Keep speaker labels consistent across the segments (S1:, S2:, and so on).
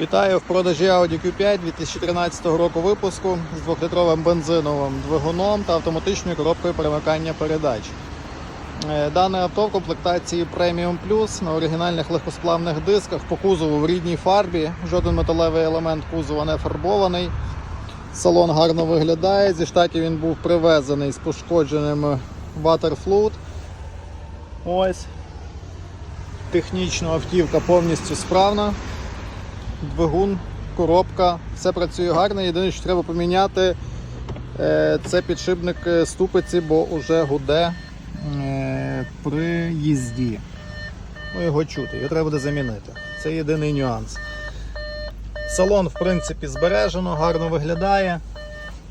S1: Вітаю в продажі Audi Q5 2013 року випуску з 2-літровим бензиновим двигуном та автоматичною коробкою перемикання передач. Е, Дане авто в комплектації Premium Plus на оригінальних легкосплавних дисках по кузову в рідній фарбі. Жоден металевий елемент кузова не фарбований. Салон гарно виглядає. Зі штатів він був привезений з пошкодженим Waterflood. Ось. Технічно автівка повністю справна двигун, коробка, все працює гарно. Єдине, що треба поміняти, е, це підшипник е, ступиці, бо вже гуде е, при їзді. Ну, його чути, його треба буде замінити. Це єдиний нюанс. Салон, в принципі, збережено, гарно виглядає.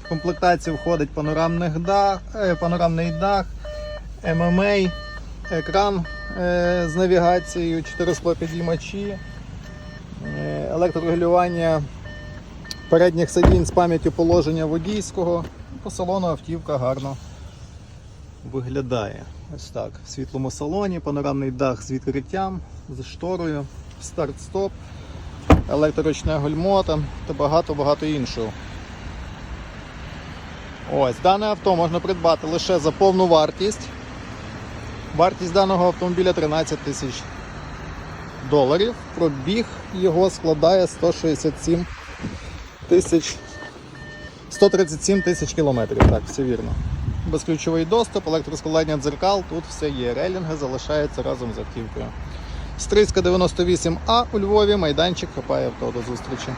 S1: В комплектацію входить панорамних дах, панорамний дах, ММА, екран е, з навігацією, 4 склопідіймачі. Електрорегулювання передніх сидінь з пам'яттю положення водійського. По салону автівка гарно виглядає. Ось так. В світлому салоні, панорамний дах з відкриттям, з шторою, старт-стоп, електроручне гальмо там та багато-багато іншого. Ось, дане авто можна придбати лише за повну вартість. Вартість даного автомобіля 13 тисяч доларів. Пробіг його складає 167 тисяч 137 тисяч кілометрів. Так, все вірно. Безключовий доступ, електроскладання дзеркал, тут все є. Релінги залишаються разом з автівкою. Стрийська 98А у Львові, майданчик хапає авто до зустрічі.